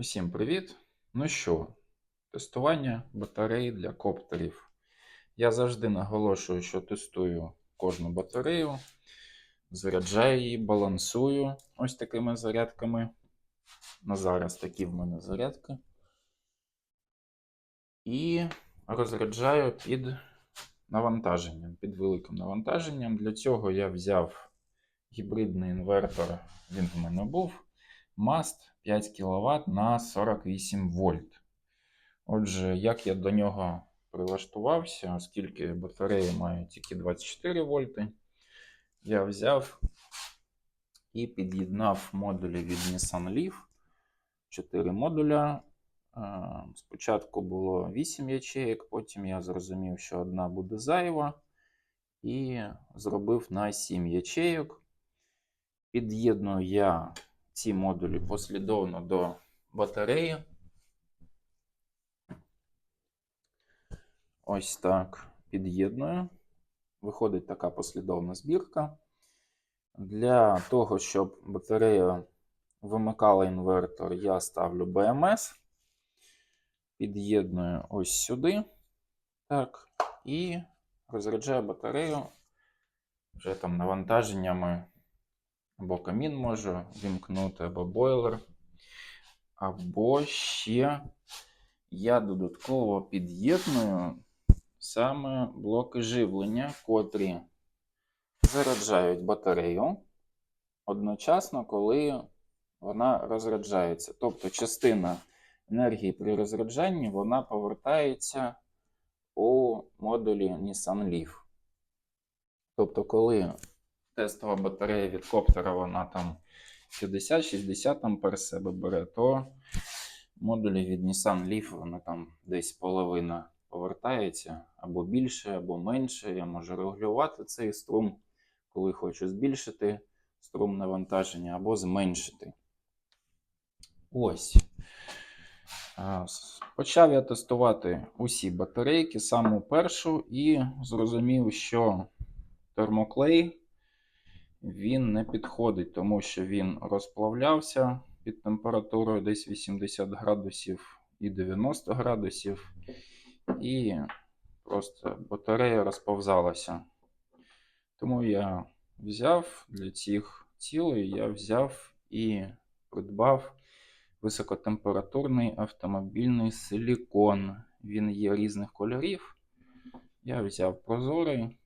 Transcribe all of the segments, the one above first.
Усім привіт! Ну що, тестування батарей для коптерів. Я завжди наголошую, що тестую кожну батарею, заряджаю її, балансую ось такими зарядками. На зараз такі в мене зарядки. І розряджаю під навантаженням, під великим навантаженням. Для цього я взяв гібридний інвертор, він в мене був. Маст 5 кВт на 48 вольт. Отже, як я до нього прилаштувався, оскільки батареї мають тільки 24 вольти, я взяв і під'єднав модулі від Nissan Leaf. 4 модуля. Е, Спочатку було 8 ячеїк, потім я зрозумів, що одна буде зайва, і зробив на 7 ячеїк. Під'єдную я ці модулі послідовно до батареї. Ось так під'єдную. Виходить така послідовна збірка. Для того, щоб батарея вимикала інвертор, я ставлю BMS. Під'єдную ось сюди. Так, і розряджаю батарею вже там навантаженнями або камін можу вімкнути, або бойлер. Або ще я додатково під'єдную саме блоки живлення, котрі заряджають батарею одночасно, коли вона розряджається. Тобто частина енергії при розряджанні вона повертається у модулі Nissan Leaf. Тобто, коли тестова батарея від коптера, вона там 50-60 ампер себе бере, то модулі від Nissan Leaf, вона там десь половина повертається, або більше, або менше. Я можу регулювати цей струм, коли хочу збільшити струм навантаження, або зменшити. Ось. Почав я тестувати усі батарейки, саму першу, і зрозумів, що термоклей він не підходить, тому що він розплавлявся під температурою десь 80 градусів і 90 градусів, і просто батарея розповзалася. Тому я взяв для цих цілей, я взяв і придбав високотемпературний автомобільний силікон. Він є різних кольорів. Я взяв прозорий.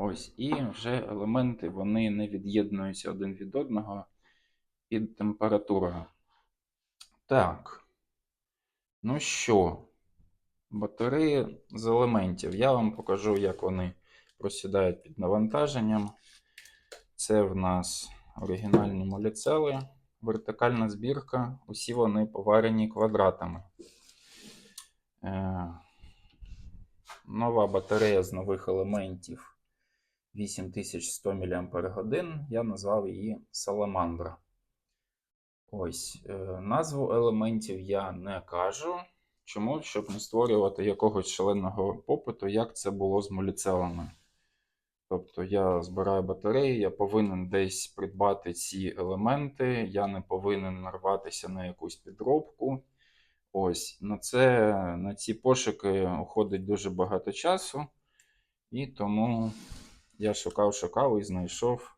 Ось, і вже елементи вони не від'єднуються один від одного під температурою. Так. Ну що, батареї з елементів. Я вам покажу, як вони просідають під навантаженням. Це в нас оригінальні моліцели, вертикальна збірка. Усі вони поварені квадратами. Е, нова батарея з нових елементів. 8100 мАч. Я назвав її Саламандра. Ось. е, Назву елементів я не кажу. Чому? Щоб не створювати якогось шаленого попиту, як це було з моліцелами. Тобто я збираю батареї, я повинен десь придбати ці елементи, я не повинен нарватися на якусь підробку. Ось, на, це, на ці пошуки уходить дуже багато часу, і тому я шукав, шукав і знайшов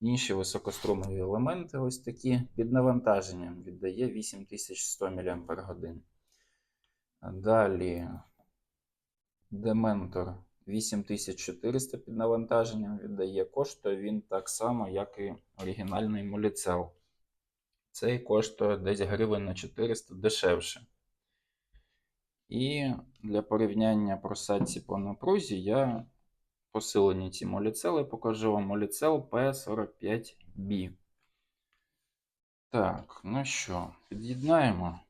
інші високострумові елементи, ось такі під навантаженням віддає 8100 мАч. Далі Дементор 8400 під навантаженням віддає. Коштує він так само, як і оригінальний моліцел. Цей коштує десь гривень на 400 дешевше. І для порівняння просадці по напрузі я посилені ці моліцели покажу вам моліцел P45B. Так, ну що, під'єднаємо.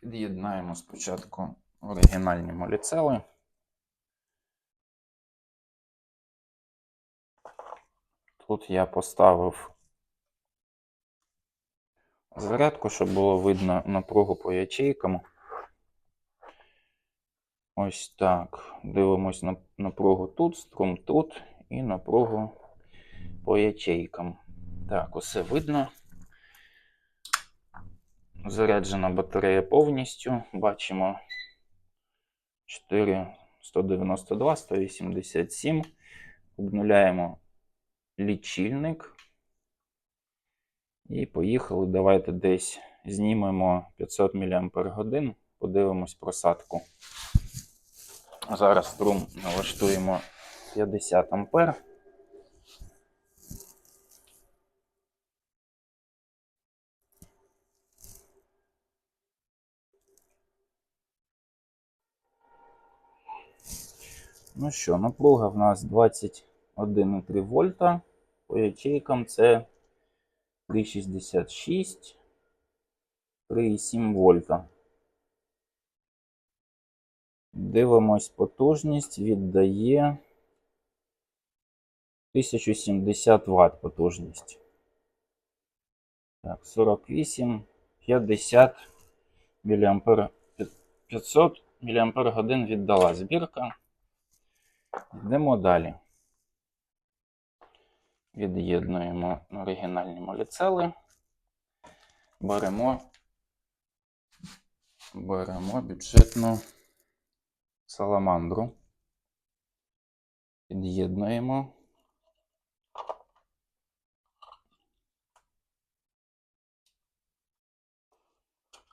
Під'єднаємо спочатку оригінальні моліцели. Тут я поставив зарядку, щоб було видно напругу по ячейкам. Ось так. Дивимось на напругу тут, струм тут і напругу по ячейкам. Так, усе видно. Заряджена батарея повністю. Бачимо 4, 192, 187. Обнуляємо лічильник. І поїхали. Давайте десь знімемо 500 мАч, подивимось просадку. Зараз струм налаштуємо 50 ампер. Ну що, напруга в нас 21,3 вольта. По ячейкам це 3,66, 3,7 вольта. Дивимось, потужність віддає 1070 Вт потужність. Так, 48, 50 мА 500 мАч віддала збірка. Йдемо далі. Від'єднуємо оригінальні моліцели. Беремо, беремо бюджетну саламандру. Під'єднуємо.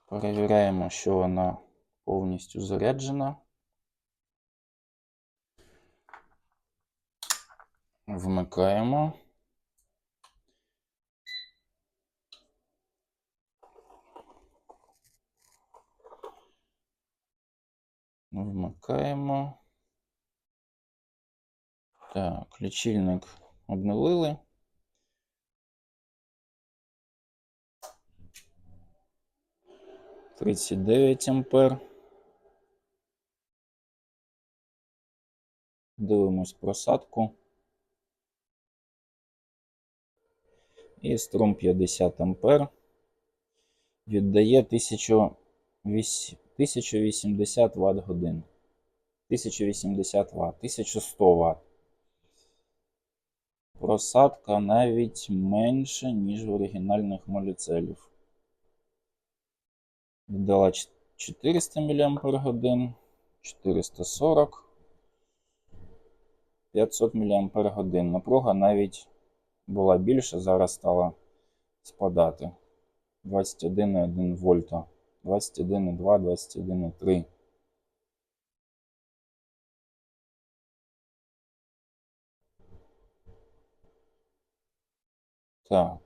Перевіряємо, що вона повністю заряджена. Вмикаємо. Вмикаємо. Так, лічильник обнулили. Тридцять дев'ять ампер. Дивимось просадку. І струм 50 ампер. Віддає 1080 Вт годин. 1080 Вт, 1100 Вт. Просадка навіть менше, ніж в оригінальних моліцелів. Віддала 400 мАч, 440, 500 мАч. Напруга навіть була більша, зараз стала спадати. 21,1 вольта. 21,2, 21,3. Так.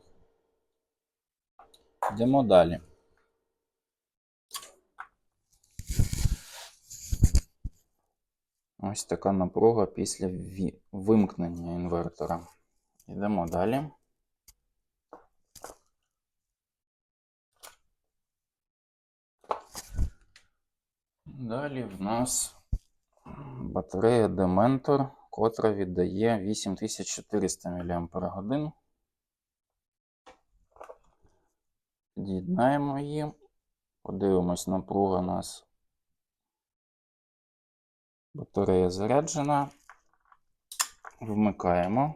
Йдемо далі. Ось така напруга після вимкнення інвертора. Йдемо далі. Далі в нас батарея Dementor, котра віддає 8400 мАч. Під'єднаємо її. Подивимось, напруга у нас. Батарея заряджена. Вмикаємо.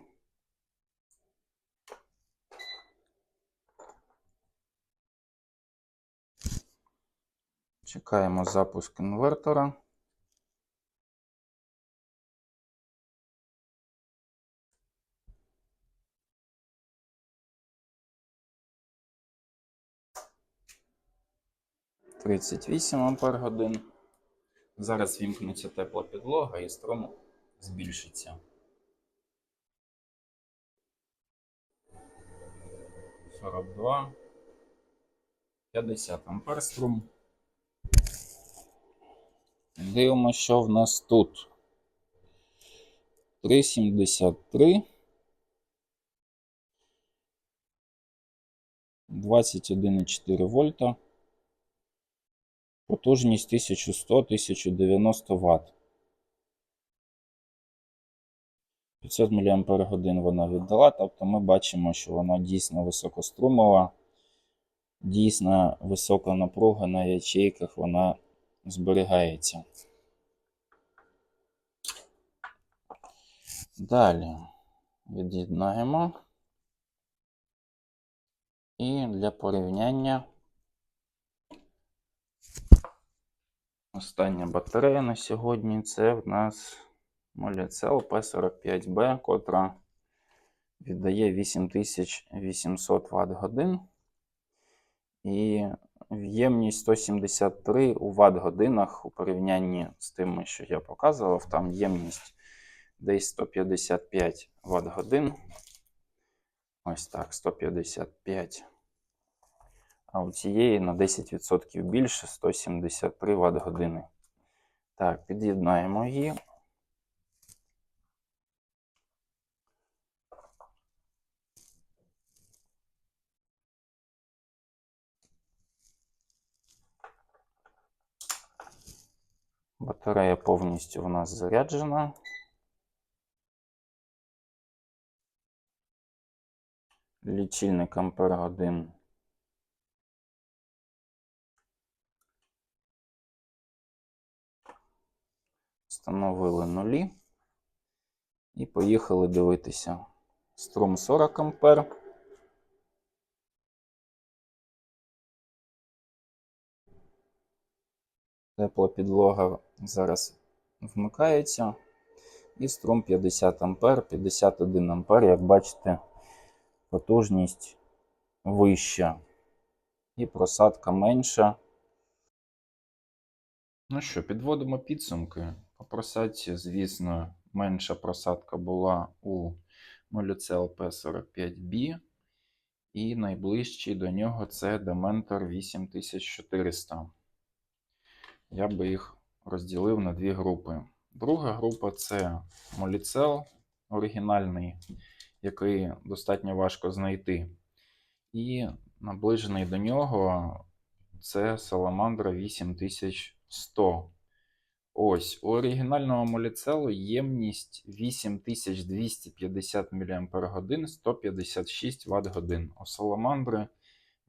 Чекаємо запуск інвертора. Тридцять вісім ампер годин. Зараз вімкнеться тепла підлога і струм збільшиться. Сорок два. 50 ампер струм. Дивимося, що в нас тут. 3,73. 21,4 вольта. Потужність 1100-1090 Вт. 500 мАч вона віддала, тобто ми бачимо, що вона дійсно високострумова, дійсно висока напруга на ячейках вона зберігається. Далі від'єднаємо. І для порівняння остання батарея на сьогодні це в нас Molicel P45B, котра віддає 8800 Вт годин. І ємність 173 у Вт годинах у порівнянні з тими, що я показував, там ємність десь 155 Вт годин. Ось так, 155. А у цієї на 10% більше 173 Вт години. Так, під'єднаємо її. Батарея повністю у нас заряджена. Лічильник ампер годин. Встановили нулі. І поїхали дивитися. Струм 40 ампер. Тепла підлога зараз вмикається. І струм 50 ампер, 51 ампер, як бачите, потужність вища. І просадка менша. Ну що, підводимо підсумки. По просадці, звісно, менша просадка була у Molicel P45B. І найближчий до нього це Dementor 8400. Я би їх розділив на дві групи. Друга група це Molicel оригінальний, який достатньо важко знайти. І наближений до нього це Salamandra 8100. Ось, у оригінального Molicel ємність 8250 мАч 156 Вт годин. У Salamandra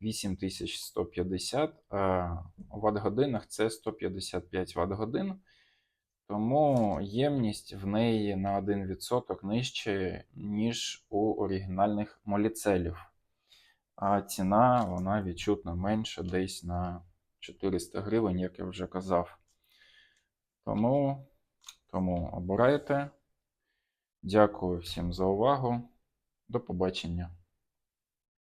8150, а у Вт-годинах це 155 Вт годин. Тому ємність в неї на 1% нижче, ніж у оригінальних моліцелів. А ціна вона відчутно менша, десь на 400 гривень, як я вже казав. Тому, тому обирайте. Дякую всім за увагу. До побачення.